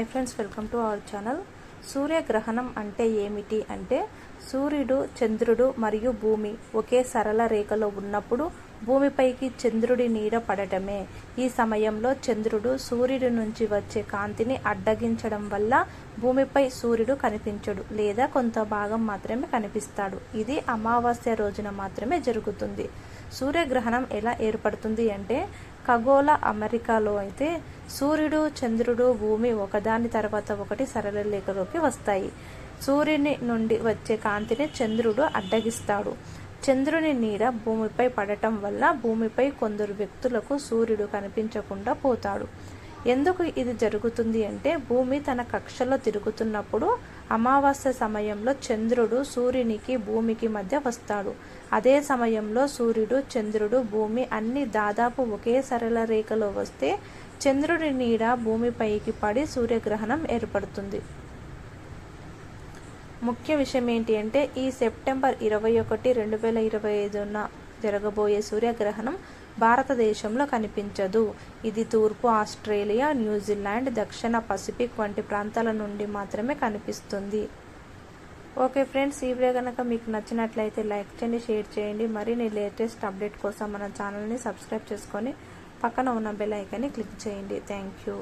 Hi friends welcome to our channel సూర్యగ్రహణం అంటే ఏమిటి అంటే సూర్యుడు చంద్రుడు మరియు భూమి ఒకే సరళ రేఖలో ఉన్నప్పుడు భూమిపైకి చంద్రుడి నీడ పడటమే. ఈ సమయంలో చంద్రుడు సూర్యుడి నుంచి వచ్చే కాంతిని అడ్డగించడం వల్ల భూమిపై సూర్యుడు కనిపించడు లేదా కొంత భాగం మాత్రమే కనిపిస్తాడు. ఇది అమావాస్య రోజున మాత్రమే జరుగుతుంది. సూర్యగ్రహణం ఎలా ఏర్పడుతుంది అంటే ఖగోళ అమెరికాలో అయితే సూర్యుడు చంద్రుడు భూమి ఒకదాని తర్వాత ఒకటి సరళరేఖలోకి వస్తాయి. సూర్యుని నుండి వచ్చే కాంతిని చంద్రుడు అడ్డగిస్తాడు. చంద్రుని నీడ భూమిపై పడటం వల్ల భూమిపై కొందరు వ్యక్తులకు సూర్యుడు కనిపించకుండా పోతాడు. ఎందుకు ఇది జరుగుతుంది అంటే భూమి తన కక్షలో తిరుగుతున్నప్పుడు అమావాస్య సమయంలో చంద్రుడు సూర్యునికి భూమికి మధ్య వస్తాడు. అదే సమయంలో సూర్యుడు చంద్రుడు భూమి అన్ని దాదాపు ఒకే సరళ రేఖలో వస్తే చంద్రుడి నీడ భూమిపైకి పడి సూర్యగ్రహణం ఏర్పడుతుంది. ముఖ్య విషయం ఏంటి అంటే ఈ సెప్టెంబర్ ఇరవై ఒకటి రెండు వేల ఇరవై ఐదున జరగబోయే సూర్యగ్రహణం భారతదేశంలో కనిపించదు. ఇది తూర్పు ఆస్ట్రేలియా న్యూజిలాండ్ దక్షిణ పసిఫిక్ వంటి ప్రాంతాల నుండి మాత్రమే కనిపిస్తుంది. ఓకే ఫ్రెండ్స్ ఈ వీడియో కనుక మీకు నచ్చినట్లయితే లైక్ చేయండి షేర్ చేయండి. మరిన్ని లేటెస్ట్ అప్డేట్ కోసం మన ఛానల్ని సబ్స్క్రైబ్ చేసుకొని పక్కన ఉన్న బెల్ ఐకాన్ని క్లిక్ చేయండి. Thank you.